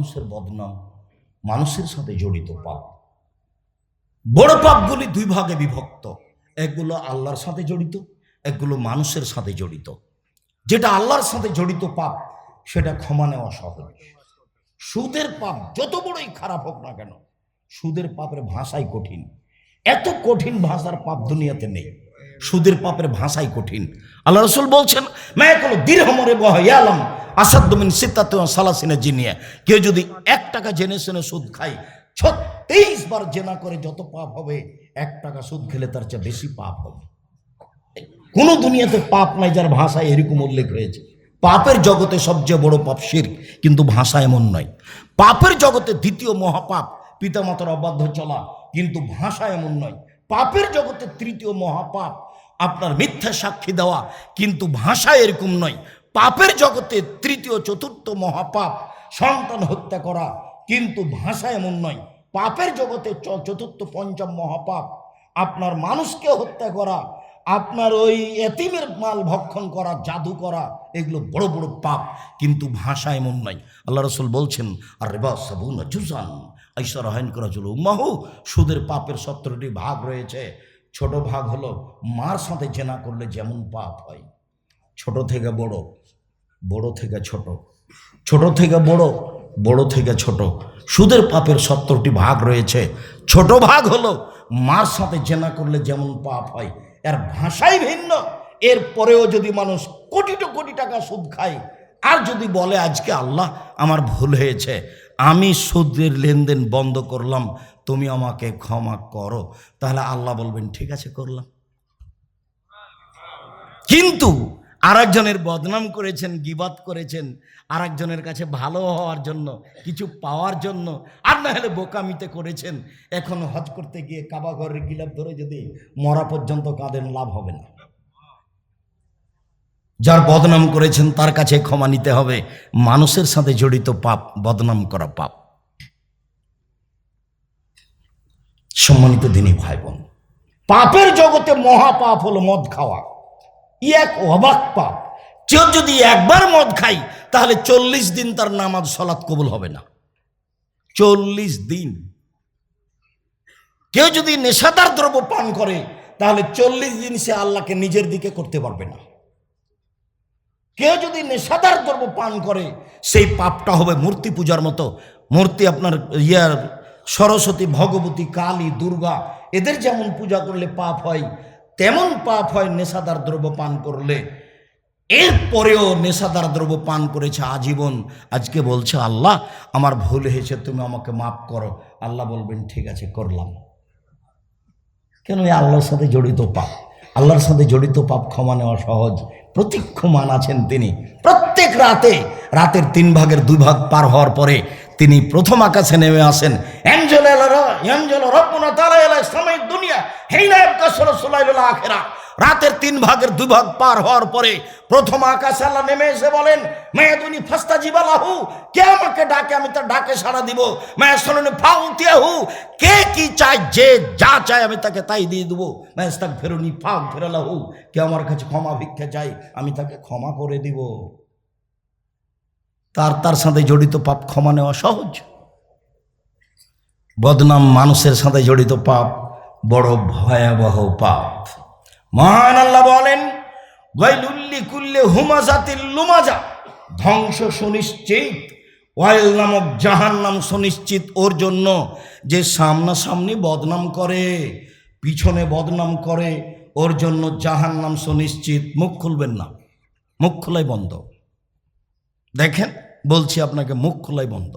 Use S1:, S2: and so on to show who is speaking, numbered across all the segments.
S1: মানুষের বদনাম, মানুষের সাথে জড়িত পাপ। বড় পাপগুলি দুই ভাগে বিভক্ত। একগুলো আল্লাহর সাথে জড়িত, একগুলো মানুষের সাথে জড়িত। যেটা আল্লাহর সাথে জড়িত পাপ, সেটা ক্ষমা নেওয়া সহজ। সুদের পাপ যত বড়ই খারাপ হোক না কেন, সুদের পাপের ভাষাই কঠিন। এত কঠিন ভাষার পাপ দুনিয়াতে নেই। সুদের পাপের ভাষাই কঠিন। আল্লাহ রসুল বলছেন মেয়েগুলো দীর্ঘমরে বহাইয়ালাম আসাদ্দমিন সিদ্ধার্থ সালাসিনে জিনিয়া। কেউ যদি এক টাকা জেনে শুনে সুদ খায়, ছত্রিশ বার জেনা করে যত পাপ হবে, এক টাকা সুদ খেলে তার চেয়ে বেশি পাপ হবে। কোনো দুনিয়াতে পাপ নাই যার ভাষায় এরকম উল্লেখ হয়েছে পাপের জগতে সবচেয়ে বড় পাপ শির কিন্তু ভাষা এমন নয়। পাপের জগতে দ্বিতীয় মহাপাপ, পিতামাতার অবাধ্য চলা, কিন্তু ভাষা এমন নয়। পাপের জগতে তৃতীয় মহাপাপ আপনার মিথ্যা সাক্ষী দেওয়া কিন্তু ভাষা এরকম নয়। পাপের জগতে তৃতীয়, চতুর্থ মহাপাপ, সন্তান হত্যা করা কিন্তু ভাষা এমন নয়। পাপের জগতে চতুর্থ, পঞ্চম মহাপাপ, আপনার মানুষকে হত্যা করা, আপনার ওই এতিমের মাল ভক্ষণ করা, জাদু করা, এগুলো বড় বড় পাপ, কিন্তু ভাষা এমন নাই আল্লাহ রসুল বলছেন আর রেবা সাবুন জুজান ঐশ্বর হাইন করা চলো মাহু সুদের পাপের সত্তরটি ভাগ রয়েছে। ছোট ভাগ হলো মার সাথে জেনা করলে যেমন পাপ হয়। ছোট থেকে বড় বড় থেকে ছোট। ছোট থেকে বড় বড় থেকে ছোট। সুদের পাপের সত্তরটি ভাগ রয়েছে। ছোট ভাগ হলো মার সাথে জেনা করলে যেমন পাপ হয়। এর ভাষাই ভিন্ন। এর পরেও যদি মানুষ কোটি তো কোটি টাকা সুদ খায়, আর যদি বলে, আজকে আল্লাহ আমার ভুল হয়েছে, আমি সুদের লেনদেন বন্ধ করলাম তুমি আমাকে ক্ষমা করো। তাহলে আল্লাহ বলবেন, ঠিক আছে, করলাম। কিন্তু আরেকজনের বদনাম করেছেন গিবাত করেছেন, আরেকজনের কাছে ভালো হওয়ার জন্য, কিছু পাওয়ার জন্য, আর না হলে বোকামিতে করেছেন, এখন হজ করতে গিয়ে কাবা ঘরের গিলাপ ধরে যদি মরা পর্যন্ত কাঁদেন, লাভ হবে না। যার বদনাম করেছেন, তার কাছে ক্ষমা নিতে হবে। মানুষের সাথে জড়িত পাপ, বদনাম করা পাপ। সম্মানিত দিনী ভাই বোন পাপের জগতে মহাপাপ হলো মদ খাওয়া। ই এক অবাক পাপ। কেউ যদি একবার মদ খাই তাহলে চল্লিশ দিন তার নামাজ সলাৎ কবুল হবে না। চল্লিশ দিন। কেউ যদি নেশাদার দ্রব্য পান করে, তাহলে চল্লিশ দিন সে আল্লাহকে নিজের দিকে করতে পারবে না। কেউ যদি নেশাদার দ্রব্য পান করে, সেই পাপটা হবে মূর্তি পূজার মতো। মূর্তি আপনার ইয়ার সরস্বতী, ভগবতী, কালী, দুর্গা, এদের যেমন পূজা করলে পাপ হয়, তেমন পাপ হয় নেশাদার দ্রব্য পান করলে। এরপরেও নেশাদার দ্রব্য পান করেছে আজীবন। আজকে বলছে, আল্লাহ, আমার ভুল হয়েছে, তুমি আমাকে মাফ করো। আল্লাহ বলবেন, ঠিক আছে, করলাম। কেন এই আল্লাহর সাথে জড়িত পাপ? আল্লাহর সাথে জড়িত পাপ ক্ষমা নেওয়া সহজ। প্রতীক্ষমান আছেন তিনি। প্রত্যেক রাতে, রাতের তিন ভাগের দুই ভাগ পার হওয়ার পরে তিনি প্রথম আকাশে নেমে আসেন। রাতের তিন ভাগের দুই ভাগ পার হওয়ার পরে প্রথম আকাশে আল্লাহ নেমে এসে বলেন মেয়াদুনি ফাস্তা জিবালাহু কে আমাকে ডাকে? আমি তার ডাকে সাড়া দিব। শোনেন ফাউতিয়াহু, কে কি চায়? যে যা চায় আমি তাকে তাই দিয়ে দেবো। মেয়াজ তাক ফেরুনি ফাউ ফেরালাহু কে আমার কাছে ক্ষমা ভিক্ষা চাই আমি তাকে ক্ষমা করে দিব। তার তার সাথে জড়িত পাপ ক্ষমা নেওয়া সহজ। বদনাম মানুষের সাথে জড়িত পাপ বড় ভয়াবহ পাপ। মহান আল্লাহ বলেন, ওয়াইলুল্লি কুল্লে লুমাজা। ধ্বংস সুনিশ্চিত, ওয়াইল নামক জাহান নাম সুনিশ্চিত ওর জন্য যে সামনাসামনি বদনাম করে, পিছনে বদনাম করে, ওর জন্য জাহান নাম সুনিশ্চিত মুখ খুলবেন না। মুখ খোলাই বন্ধ। দেখেন, বলছি আপনাকে, মুখ খোলাই বন্ধ।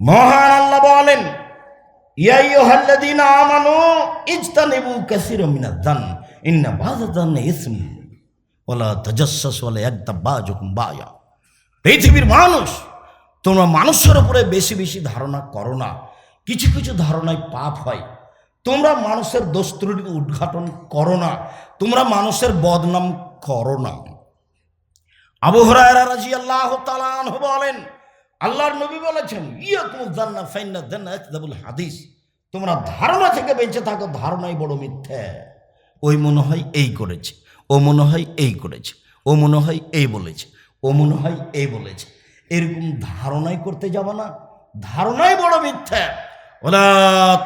S1: মহান আল্লাহ বলেন আমানু ইজতানিবু কাসীরাম মিনাজ জান ইন্না বাযা জান ইসম ওয়ালা তাজাসসাসু ওয়ালা ইয়াগতাব বাযুকুম বায়া। পৃথিবীর মানুষ, তোমরা মানুষের উপরে বেশি বেশি ধারণা করো না। কিছু কিছু ধারণায় পাপ হয়। তোমরা মানুষের দোষ উদ্ঘাটন করো না। তোমরা মানুষের বদনাম করো না। আবু তাআলা আনহু বলেন, আল্লাহর নবী বলেছেন হাদিস। তোমরা ধারণা থেকে বেঁচে থাকো, ধারণাই বড় মিথ্যে। ওই মনে হয় এই করেছে, ও মনে হয় এই করেছে, ও মনে হয় এই বলেছে, ও মনে হয় এই বলেছে। এরকম ধারণাই করতে যাব না, ধারণাই বড় মিথ্যা। ওরা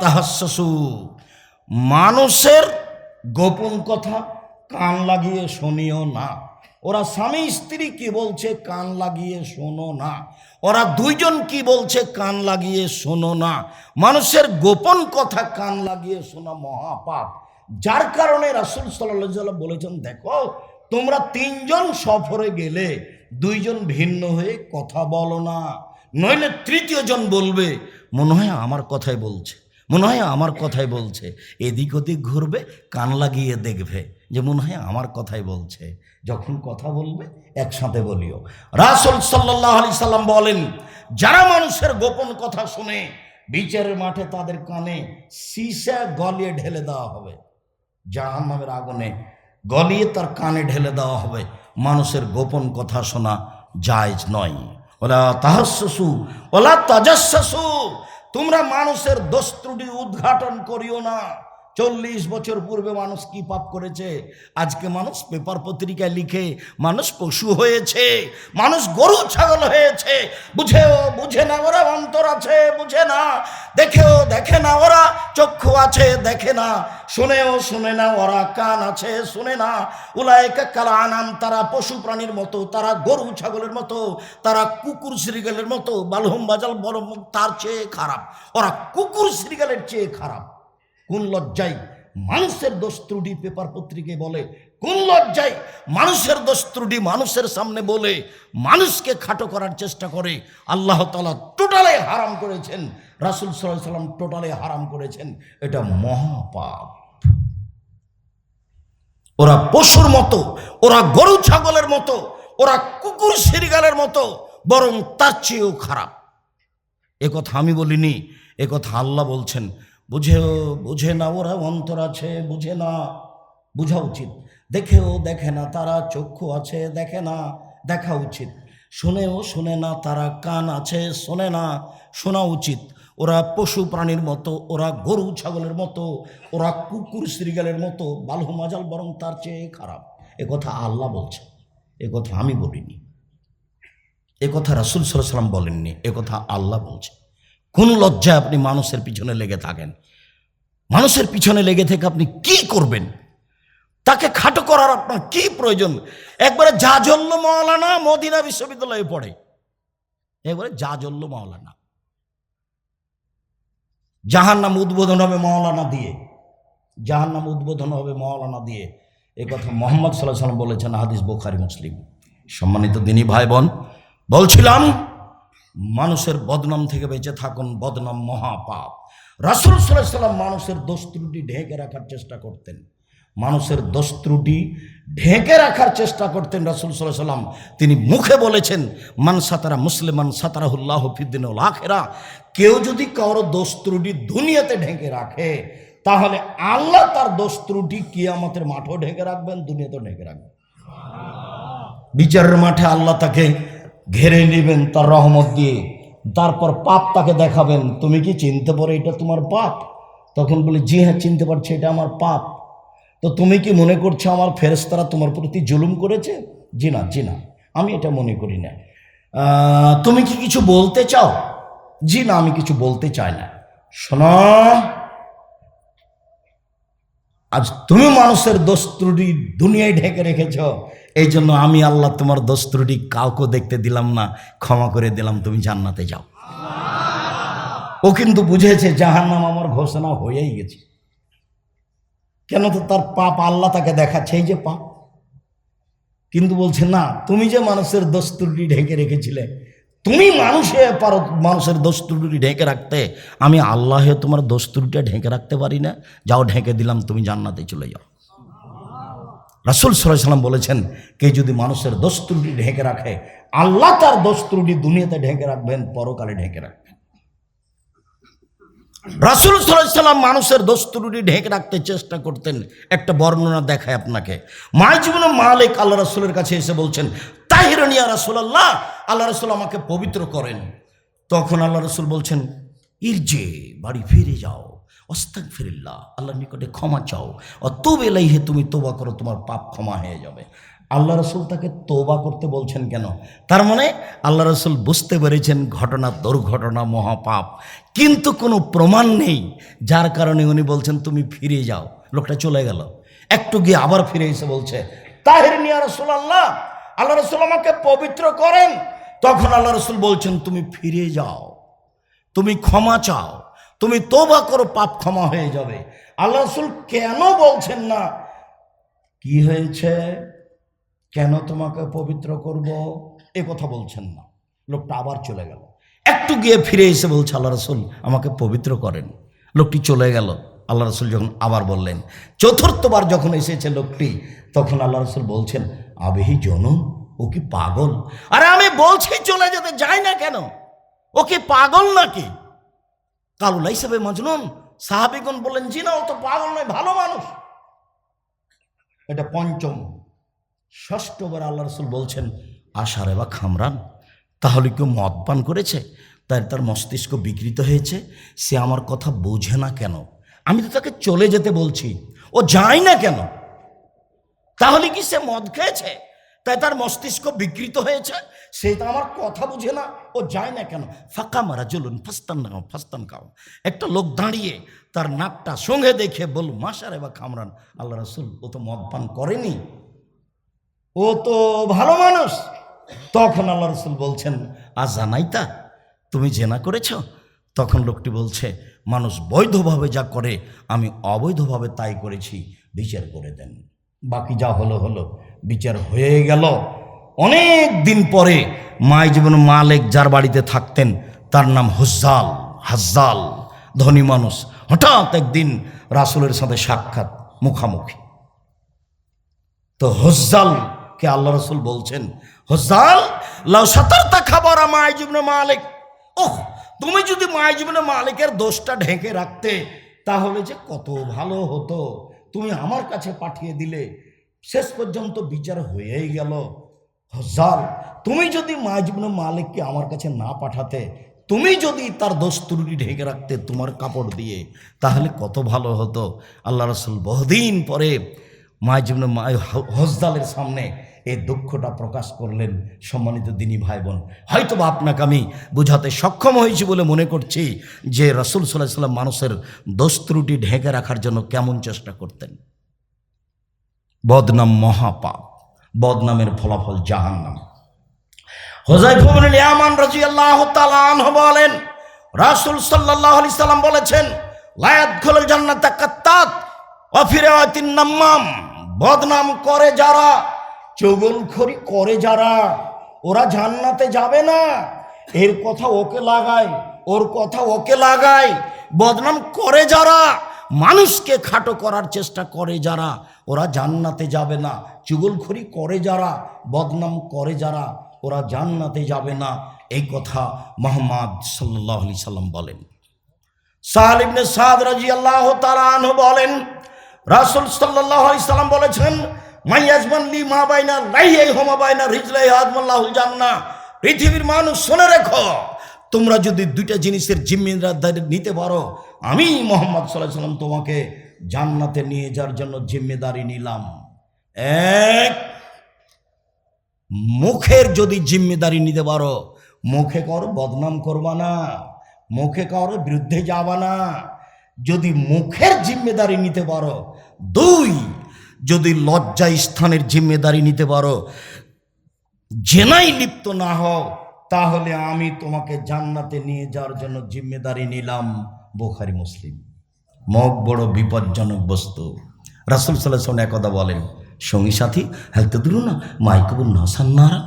S1: তাহাসু মানুষের গোপন কথা কান লাগিয়ে শুনিও না। ওরা স্বামী স্ত্রী কি বলছে কান লাগিয়ে শোনো না। ওরা দুইজন কি বলছে কান লাগিয়ে শোনো না। মানুষের গোপন কথা কান লাগিয়ে শোনা মহাপাপ। যার কারণে রাসুল সাল্লাহ বলেছেন, দেখো, তোমরা তিনজন সফরে গেলে দুইজন ভিন্ন হয়ে কথা বলো না। নইলে তৃতীয় জন বলবে, মনে হয় আমার কথাই বলছে। মনে হয় আমার কথাই বলছে। এদিক ওদিক ঘুরবে, কান লাগিয়ে দেখবে যে মনে হয় আমার কথাই বলছে। যখন কথা বলবে, একসাথে বলিও। রাসুল সাল্লাহ আলি সাল্লাম বলেন, যারা মানুষের গোপন কথা শুনে, বিচারের মাঠে তাদের কানে সিসা গলিয়ে ঢেলে দেওয়া হবে। জাহান নামের আগুনে গলিয়ে তার কানে ঢেলে দেওয়া হবে। মানুষের গোপন কথা শোনা জায়জ নয়। ওলা তাহাসু ওলা তাজাসু তোমরা মানুষের দোষ ত্রুটি উদ্ঘাটন করিও না। চল্লিশ বছর পূর্বে মানুষ কি পাপ করেছে? আজকে মানুষ পেপার পত্রিকায় লিখে মানুষ পশু হয়েছে, মানুষ গরু, ছাগল হয়েছে। বুঝেও বুঝে না ওরা অন্তর আছে, বুঝে না। দেখেও দেখে না ওরা, চক্ষু আছে, দেখে না। শুনেও শুনে না ওরা, কান আছে, শুনে না। উলায়কা কালা আনাম তারা পশু প্রাণীর মতো, তারা গরু, ছাগলের মতো, তারা কুকুর শ্রীগালের মতো, বালহুম বাজাল বড় তার চেয়ে খারাপ। ওরা কুকুর শ্রীগালের চেয়ে খারাপ। কোন লজ্জায় মানুষের দোষ ত্রুটি পেপার পত্রিকায় বলে? কোন লজ্জায় মানুষের দোষ ত্রুটি মানুষের সামনে বলে? মানুষকে খাটো করার চেষ্টা করে। আল্লাহ তালা টোটালে হারাম করেছেন। রাসুল সাল্লাম টোটালে হারাম করেছেন। এটা মহাপাপ। ওরা পশুর মতো, ওরা গরু ছাগলের মতো, ওরা কুকুর সিরিগালের মতো, বরং তার চেয়েও খারাপ। কথা আমি বলিনি কথা আল্লাহ বলছেন। বুঝেও, বুঝে না, ওরা অন্তর আছে, বুঝে না, বোঝা উচিত। দেখেও দেখে না, তারা চক্ষু আছে, দেখে না, দেখা উচিত। শুনেও শুনে না, তারা কান আছে, শোনে না, শোনা উচিত। ওরা পশু প্রাণীর মতো, ওরা গরু ছাগলের মতো, ওরা কুকুর শ্রীগালের মতো, বালহু মাজাল বরং তার চেয়ে খারাপ। এ কথা আল্লাহ বলছে, এ কথা আমি বলিনি। এ কথা রাসুল সাল্লাম বলেননি, এ কথা আল্লাহ বলছে। কোন লজ্জায় আপনি মানুষের পিছনে লেগে থাকেন। মানুষের পিছনে লেগে থেকে আপনি কি করবেন? তাকে খাটো করার আপনার কি প্রয়োজন? একবারে যা জাজল্য মাওলানা মদিনা বিশ্ববিদ্যালয়ে পড়ে। একবারে যা জাজল্য মাওলানা। জাহান নাম উদ্বোধন হবে মাওলানা দিয়ে। জাহান নাম উদ্বোধন হবে মাওলানা দিয়ে। এ কথা মোহাম্মদ সাল্লাহ সাল্লাম বলেছেন হাদিস বোখারি মুসলিম। সম্মানিত দিনী ভাই বোন বলছিলাম মানুষের বদনাম থেকে বেঁচে থাকুন, বদনাম মহাপাপ। রাসুল সাল্লাম মানুষের দোষ ত্রুটি ঢেকে রাখার চেষ্টা করতেন। মানুষের দোষ ত্রুটি ঢেকে রাখার চেষ্টা করতেন রাসুল সাল্লাহ সাল্লাম। তিনি মুখে বলেছেন, মান সাতারা মুসলিমান সাতারাহুল্লাহ ফিদ্দিন আখেরা। কেউ যদি কারও দোষ ত্রুটি দুনিয়াতে ঢেকে রাখে, তাহলে আল্লাহ তার দোষ ত্রুটি কিয়ামতের মাঠও ঢেকে রাখবেন, দুনিয়াতেও ঢেকে রাখবেন। বিচারের মাঠে আল্লাহ তাকে ঘেরে নেবেন তার রহমত দিয়ে। তারপর পাপ তাকে দেখাবেন। তুমি কি চিনতে পারো এটা তোমার পাপ? তখন বলে, জি হ্যাঁ চিনতে পারছি, এটা আমার পাপ। তো তুমি কি মনে করছ আমার ফেরেস্তারা তোমার প্রতি জুলুম করেছে? জি না জি না, আমি এটা মনে করি না। তুমি কি কিছু বলতে চাও? জি না, আমি কিছু বলতে চাই না। শোনো, আজ তুমি মানুষের দোষ ত্রুটি দুনিয়ায় ঢেকে রেখেছ। এই জন্য আমি আল্লাহ তোমার দোষ ত্রুটি কাউকে দেখতে দিলাম না, ক্ষমা করে দিলাম, তুমি জান্নাতে যাও। ও কিন্তু বুঝেছে জাহান্নাম আমার ঘোষণা হয়েই গেছে। কেন তো তার পাপ আল্লাহ তাকে দেখাচ্ছে, এই যে পাপ। কিন্তু বলছে, না, তুমি যে মানুষের দোষ ত্রুটি ঢেকে রেখেছিলে, তুমি মানুষে পারো মানুষের দোষ ত্রুটি ঢেকে রাখতে। আমি আল্লাহে তোমার দোষ ঢেকে রাখতে পারি না। যাও ঢেকে দিলাম, তুমি জান্নাতে চলে যাও। রাসুল সাল্লাম বলেছেন, কে যদি মানুষের দোষ ত্রুটি ঢেকে রাখে, আল্লাহ তার দোষ ত্রুটি দুনিয়াতে ঢেকে রাখবেন, পরকালে ঢেকে রাখবেন। রাসুল সাল্লাম মানুষের দোষ ত্রুটি ঢেকে রাখতে চেষ্টা করতেন। একটা বর্ণনা দেখায় আপনাকে। মাই জীবন মালিক আল্লাহ রাসুলের কাছে এসে বলছেন তাহিরনিয়া রাসুল আল্লাহ আল্লাহ রসুল আমাকে পবিত্র করেন। তখন আল্লাহ রসুল বলছেন, ইরজে, বাড়ি ফিরে যাও। অস্তাক ফিরিল্লাহ আল্লাহর নিকটে ক্ষমা চাও। অতব এলাইহে তুমি তোবা করো, তোমার পাপ ক্ষমা হয়ে যাবে। আল্লাহ রসুল তাকে তোবা করতে বলছেন কেন? তার মানে আল্লাহ রসুল বুঝতে পেরেছেন ঘটনা দুর্ঘটনা, মহাপাপ। কিন্তু কোনো প্রমাণ নেই, যার কারণে উনি বলছেন, তুমি ফিরে যাও। লোকটা চলে গেল। একটু গিয়ে আবার ফিরে এসে বলছে, তাহের নিয়া রসুল আল্লাহ আল্লাহ রসুল আমাকে পবিত্র করেন। তখন আল্লাহ রসুল বলছেন, তুমি ফিরে যাও। তুমি ক্ষমা চাও। তুমি তোবা করো, পাপ ক্ষমা হয়ে যাবে। আল্লাহ রসুল কেন বলছেন না, কি হয়েছে? কেন তোমাকে পবিত্র করব? এ কথা বলছেন না। লোকটা আবার চলে গেল। একটু গিয়ে ফিরে এসে বলছে, আল্লাহ রসুল আমাকে পবিত্র করেন। লোকটি চলে গেল। আল্লাহ রসুল যখন আবার বললেন, চতুর্থবার যখন এসেছে লোকটি, তখন আল্লাহ রসুল বলছেন, আবেহি জনম ও কি পাগল? আরে আমি বলছি চলে যেতে, যাই না কেন? ও কি পাগল নাকি? কালুলা হিসেবে মজনুন সাহাবিগুন বললেন, জি না, ও তো পাগল নয়, ভালো মানুষ। এটা পঞ্চম। ষষ্ঠবার আল্লাহ রসুল বলছেন, আশারে বা খামরান। তাহলে কেউ মদ পান করেছে? তাই তার মস্তিষ্ক বিকৃত হয়েছে। সে আমার কথা বোঝে না কেন? আমি তো তাকে চলে যেতে বলছি। ও যায় না কেন? তাহলে কি সে মদ খেয়েছে? তাই তার মস্তিষ্ক বিকৃত হয়েছে। সে তো আমার কথা বুঝে না, ও যায় না কেন? ফাঁকা মারা চলুন ফাস্তান খাও ফাস্তান খাও একটা লোক দাঁড়িয়ে তার নাকটা সঙ্গে দেখে বল মাসারে বা খামরান আল্লাহ রসুল, ও তো মদ পান করেনি। ও তো ভালো মানুষ। তখন আল্লাহ রসুল বলছেন আজ জানাইতা, তুমি জেনা করেছ? তখন লোকটি বলছে, মানুষ বৈধভাবে যা করে, আমি অবৈধভাবে তাই করেছি, বিচার করে দেন। বাকি যা হলো হলো। বিচার হয়ে গেল। অনেক দিন পরে মায় জীবন মালেক যার বাড়িতে থাকতেন, তার নাম হুজ্জাল, হাজ্জাল, ধনী মানুষ। হঠাৎ একদিন রাসুলের সাথে সাক্ষাৎ মুখামুখি। তো হজ্জালকে আল্লাহ রসুল বলছেন, হজ্জাল, লাউ সতর্তা খাবার মায় জীবনে মালিক। ওহ, তুমি যদি মায় জীবনে মালিকের দোষটা ঢেকে রাখতে, তাহলে যে কত ভালো হতো। তুমি আমার কাছে পাঠিয়ে দিলে শেষ পর্যন্ত বিচার হয়েই গেল। হজাল তুমি যদি মায় জীবনে মালিককে আমার কাছে না পাঠাতে, তুমি যদি তার দোষ ত্রুটি ঢেকে রাখতে তোমার কাপড় দিয়ে, তাহলে কত ভালো হতো। আল্লাহ রসুল বহুদিন পরে মায় জীবনে মায় হজদালের সামনে এই দুঃখটা প্রকাশ করলেন সম্মানিত দিনী ভাই বোন হয়তো বা আপনাকে আমি বোঝাতে সক্ষম হয়েছি বলে মনে করছি যে রসুল সাল্লাহ সাল্লাম মানুষের দোষ ত্রুটি ঢেকে রাখার জন্য কেমন চেষ্টা করতেন। বদনাম মহাপাপ, বদনামের ফলাফল জাহান্নাম। ইয়ামান রাদিয়াল্লাহু তাআলা আনহু বলেন, রাসূল সাল্লাল্লাহু আলাইহি সাল্লাম বলেছেন লায়াত খোল জান্নাতা কাত্তাত অফিরাতিন নাম্মাম। বদনাম করে যারা, চগলখড়ি করে যারা, ওরা জান্নাতে যাবে না। এর কথা ওকে লাগায়, ওর কথা ওকে লাগায়। বদনাম করে যারা, মানুষকে খাটো করার চেষ্টা করে যারা ওরা জান্নাতে যাবে না। চুগলখড়ি করে যারা, বদনাম করে যারা, ওরা জান্নাতে যাবে না। এই কথা মোহাম্মদ সাল্লাহ আলি সাল্লাম বলেন। সাহাল সাদ রাজি আল্লাহ তালাহ বলেন, রাসুল সাল্লাহ আলি সাল্লাম বলেছেন মাইয়াজমান লি মা বাইনা লাইয়াই হোমা বাইনা রিজলাই আদমাল্লাহুল জান্না পৃথিবীর মানুষ শুনে রেখো, তোমরা যদি দুইটা জিনিসের জিম্মেদারি নিতে পারো, আমি মোহাম্মদ সাল্লাহ সাল্লাম তোমাকে জান্নাতে নিয়ে যাওয়ার জন্য জিম্মেদারি নিলাম। এক, মুখের যদি জিম্মেদারি নিতে পারো, মুখে করো, বদনাম করবা না। মুখে কারও, বিরুদ্ধে যাবা না। যদি মুখের জিম্মেদারি নিতে পারো, দুই, যদি লজ্জা স্থানের জিম্মেদারি নিতে পারো জেনাই লিপ্ত না হও, তাহলে আমি তোমাকে জান্নাতে নিয়ে যাওয়ার জন্য জিম্মেদারি নিলাম। বোখারি, মুসলিম। মগ বড় বিপজ্জনক বস্তু। রাসুল সাল্লাহ একদা বলেন, সঙ্গী সাথী, হেলতে দিল না মাইকবুল নসান্নারা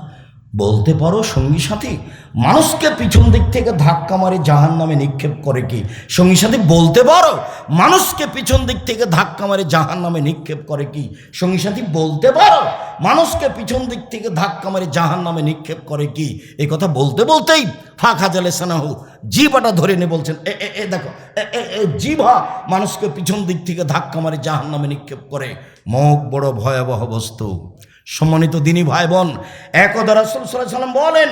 S1: বলতে পারো সঙ্গী সাথী? মানুষকে পিছন দিক থেকে ধাক্কা মারে জাহান নামে নিক্ষেপ করে কি? সঙ্গী সাথী, বলতে পারো মানুষকে পিছন দিক থেকে ধাক্কা মারে জাহান নামে নিক্ষেপ করে কি? সঙ্গী সাথী, বলতে পারো মানুষকে পিছন দিক থেকে ধাক্কা মারে জাহান নামে নিক্ষেপ করে কি? এই কথা বলতে বলতেই ফাঁকা জালে সানাহু জিভাটা ধরে নিয়ে বলছেন, এ এ এ, দেখো, এ এ এ, জিভা মানুষকে পিছন দিক থেকে ধাক্কা মারে জাহান নামে নিক্ষেপ করে। মুখ বড় ভয়াবহ বস্তু। সম্মানিত দিনী ভাই বোন একদা রাসুল সাল্লাম বলেন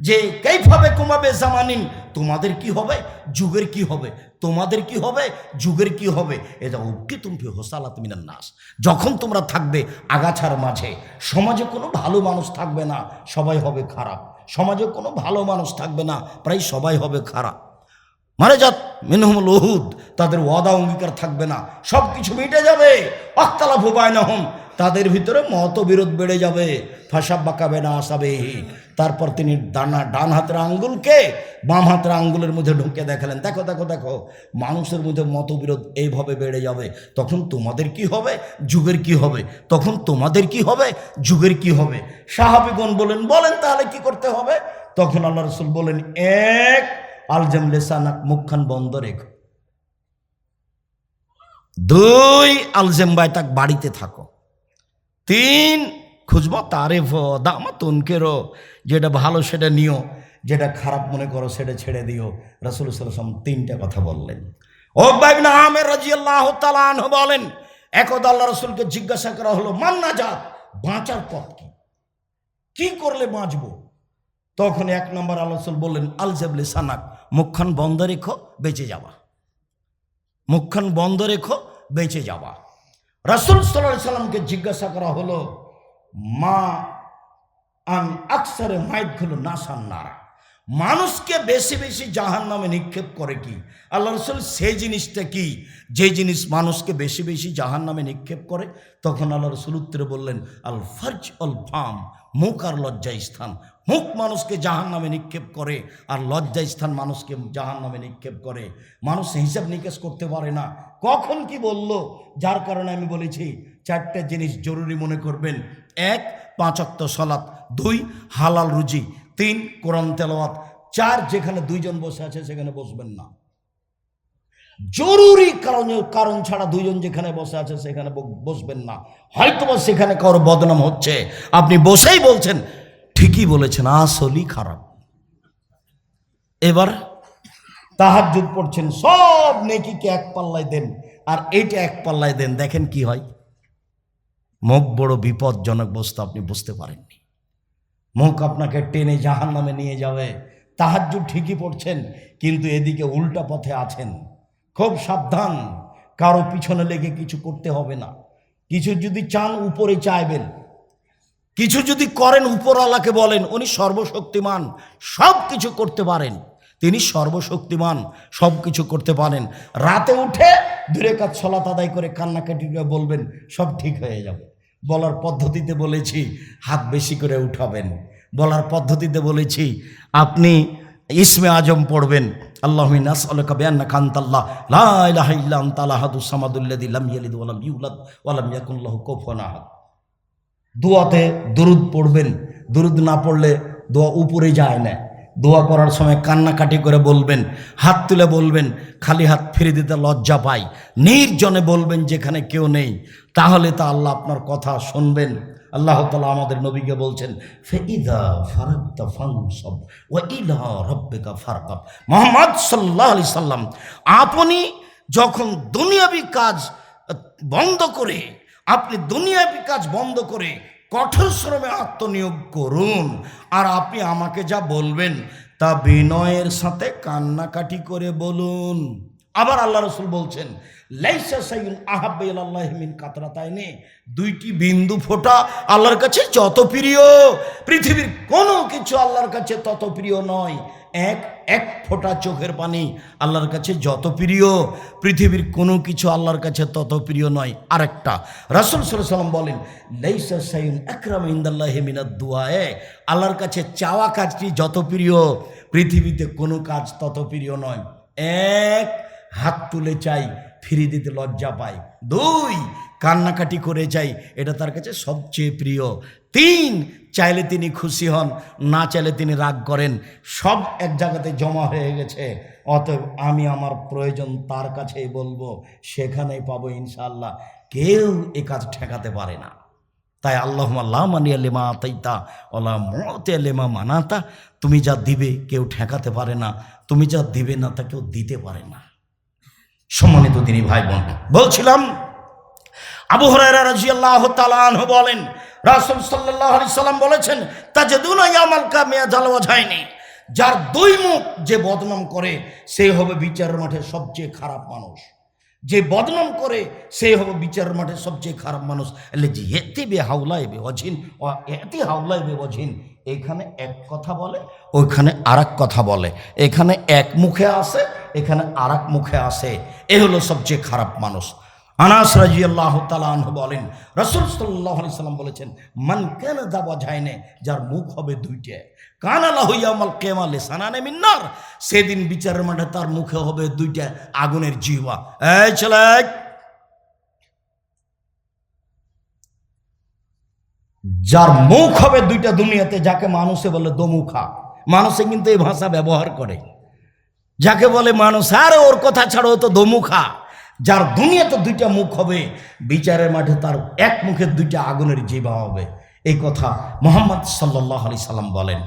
S1: যে কেইভাবে কমাবে জামানিন? তোমাদের কি হবে? যুগের কি হবে? তোমাদের কি হবে? যুগের কি হবে? এটা উক্তি তুমি হোসালাত মিনান নাস। যখন তোমরা থাকবে আগাছার মাঝে, সমাজে কোনো ভালো মানুষ থাকবে না, সবাই হবে খারাপ। সমাজে কোনো ভালো মানুষ থাকবে না, প্রায় সবাই হবে খারাপ। মানে যাত মিনহুমুল ওহুদ তাদের ওয়াদা অঙ্গীকার থাকবে না সব কিছু মিটে যাবে। অক্তালা ভুবায় না হম তাদের ভিতরে মতবিরোধ বেড়ে যাবে। ফাঁসা বাঁকাবে না আসাবে। তারপর তিনি ডানা ডান হাতের আঙ্গুলকে বাম হাতের আঙ্গুলের মধ্যে ঢুকে দেখালেন। দেখো দেখো দেখো, মানুষের মধ্যে মতবিরোধ এইভাবে বেড়ে যাবে। তখন তোমাদের কি হবে? যুগের কি হবে? তখন তোমাদের কি হবে? যুগের কি হবে? সাহাবিগণ বলেন বলেন তাহলে কি করতে হবে? তখন আল্লাহ রসুল বলেন, এক, আলজাম লেসানাক মুখখান বন্ধ রেখো। দুই, আলজেম তাক বাড়িতে থাকো। তিন খুঁজবো তারে দামা তনকেরও। যেটা ভালো সেটা নিও, যেটা খারাপ মনে করো সেটা ছেড়ে দিও। রসুল সাল্লাম তিনটা কথা বললেন। ও বাইবিন আহমেদ রাজি আল্লাহ তালান বলেন, একদা রসুলকে জিজ্ঞাসা করা হলো মান্না যাত বাঁচার পথ কি? কি করলে বাঁচবো? তখন এক নম্বর আলোচল বললেন আলজেবলে সানাক, মুখখান বন্ধ রেখো, বেঁচে যাওয়া। মুখখান বন্ধ রেখো, বেঁচে যাওয়া। রাসুল সাল্লাহ সাল্লামকে জিজ্ঞাসা করা হলো মা আন আকসারে মায়েরগুলো নাসান নারা? মানুষকে বেশি বেশি জাহান নামে নিক্ষেপ করে কি? আল্লাহ রসুল সেই জিনিসটা কি? যে জিনিস মানুষকে বেশি বেশি জাহান নামে নিক্ষেপ করে, তখন আল্লাহ রসুল উত্তরে বললেন, আল ফার্জ অল ফাম, মুখ আর লজ্জায় স্থান। মুখ মানুষকে জাহান নামে নিক্ষেপ করে, আর লজ্জায় স্থান মানুষকে জাহান নামে নিক্ষেপ করে। মানুষ হিসাব নিকেশ করতে পারে না। কখন কি বলল? যার কারণে আমি বলেছি, চারটা জিনিস জরুরি মনে করবেন। এক পাঁচক্ত সলাৎ দুই, হালাল রুজি। তিন কোরআন তেলাওয়াত। চার, যেখানে দুইজন বসে আছে, সেখানে বসবেন না। জরুরি কারণে, কারণ ছাড়া দুইজন যেখানে বসে আছে, সেখানে বসবেন না। হয়তোবা সেখানে কারও বদনাম হচ্ছে। আপনি বসেই বলছেন, ঠিকই বলেছেন, আসলই খারাপ। এবার তাহাজ্জুদ পড়ছেন, সব নেকিকে এক পাল্লায় দেন। আর এইটা এক পাল্লায় দেন, দেখেন কি হয়। মুখ বড় বিপজ্জনক বস্তু, আপনি বুঝতে পারেননি। মুখ আপনাকে টেনে জাহান নামে নিয়ে যাবে। তাহাজ্জুদ ঠিকই পড়ছেন, কিন্তু এদিকে উল্টা পথে আছেন। খুব সাবধান, কারও পিছনে লেগে কিছু করতে হবে না। কিছু যদি চান, উপরে চাইবেন। কিছু যদি করেন, উপরওয়ালাকে বলেন, উনি সর্বশক্তিমান, সব কিছু করতে পারেন। তিনি সর্বশক্তিমান, সব কিছু করতে পারেন। রাতে উঠে দূরে কাজ ছলাত আদায় করে কান্নাকাটি বলবেন, সব ঠিক হয়ে যাবে। বলার পদ্ধতিতে বলেছি, হাত বেশি করে উঠাবেন। বলার পদ্ধতিতে বলেছি, আপনি ইসমে আজম পড়বেন। আল্লাহ নাস আলকা বিয়ান্না কান্তাল্লাহ লা ইলাহা ইল্লা আনতা আহাদুস সামাদুল্লাযী লাম ইয়ালিদ ওয়া লাম ইউলাদ দোয়াতে দরুদ পড়বেন। দরুদ না পড়লে দোয়া উপরে যায় না। দোয়া করার সময় কান্নাকাটি করে বলবেন, হাত তুলে বলবেন, খালি হাত ফিরে দিতে লজ্জা পাই। নির্জনে বলবেন, যেখানে কেউ নেই। তাহলে তা আল্লাহ আপনার কথা শুনবেন। আল্লাহ তালা আমাদের নবীকে বলছেন ফেইদা ফারাক্তা ফানসব ওয়া ইলা রব্বিকা ফারকাব। মোহাম্মদ সাল্লাহ আলি সাল্লাম, আপনি যখন দুনিয়াবি কাজ বন্ধ করে, আপনি দুনিয়াবি কাজ বন্ধ করে কঠোর শ্রমে আত্মনিয়োগ করুন। আর আপনি আমাকে যা বলবেন তা বিনয়ের সাথে কান্নাকাটি করে বলুন। আবার আল্লাহ রসুল বলছেন, লাইসা আল্লাহ মিন কাতরাতাইনে। দুইটি বিন্দু ফোঁটা আল্লাহর কাছে যত প্রিয়। পৃথিবীর কোনো কিছু আল্লাহর কাছে তত প্রিয় নয়। এক এক ফোঁটা চোখের পানি আল্লাহর কাছে যত প্রিয়, পৃথিবীর কোনো কিছু আল্লাহর কাছে তত প্রিয় নয়। আরেকটা, রাসুল সাল্লাম বলেন, লাইসা সাইন দুয়ায়ে আল্লাহর কাছে চাওয়া কাজটি যত প্রিয়, পৃথিবীতে কোনো কাজ তত প্রিয় নয়। এক, হাত তুলে চাই, ফিরিয়ে দিতে লজ্জা পায়। দুই কান্নাকাটি করে যাই, এটা তার কাছে সবচেয়ে প্রিয়। তিন, চাইলে তিনি খুশি হন, না চাইলে তিনি রাগ করেন। সব এক জায়গাতে জমা হয়ে গেছে। অতএব আমি আমার প্রয়োজন তার কাছেই বলব, সেখানেই পাবো ইনশাল্লাহ কেউ এ কাজ ঠেকাতে পারে না। তাই আল্লাহ আল্লাহ মানিয়া লেমা আতাইতা ওলা মতে লেমা মানাতা। তুমি যা দিবে কেউ ঠেকাতে পারে না, তুমি যা দিবে না তা কেউ দিতে পারে না। সম্মানিত তিনি ভাই বোন বলছিলাম আবু হরাইরা রাজিয়াল্লাহ তালাহ বলেন, রাসুল সাল্লাহ আলি সাল্লাম বলেছেন তা যে দুনাইয়ামাল কামিয়া জালওয়া যায়নি যার দুই মুখ যে বদনাম করে, সে হবে বিচারের মাঠে সবচেয়ে খারাপ মানুষ। যে বদনাম করে, সে হবে বিচারের মাঠে সবচেয়ে খারাপ মানুষ। এলে যে এতে বে হাউলাই বে অঝিন এতে হাউলাই বে অঝিন এখানে এক কথা বলে, ওইখানে আর কথা বলে। এখানে এক মুখে আসে এখানে আর মুখে আসে এ হলো সবচেয়ে খারাপ মানুষ। আনাস রাজি আল্লাহ তালাহ বলেন, রসুল সাল্লাহ সাল্লাম বলেছেন, মান কেন দাবা যায় না যার মুখ হবে দুইটা। কান আল্লাহ ইয়ামাল কেমা লেসানানে মিন্নার সেদিন বিচারের মাঠে তার মুখে হবে দুইটা আগুনের জিহ্বা। এই ছেলে! যার মুখ হবে দুইটা দুনিয়াতে, যাকে মানুষে বলে দমুখা। মানুষে কিন্তু এই ভাষা ব্যবহার করে। যাকে বলে মানুষ, আরে ওর কথা ছাড়ো তো দমুখা। যার দুনিয়াতে দুইটা মুখ হবে, বিচারের মাঠে তার এক মুখের দুইটা আগুনের জিবা হবে। এই কথা মোহাম্মদ সাল্লাহ আলি সাল্লাম বলেন।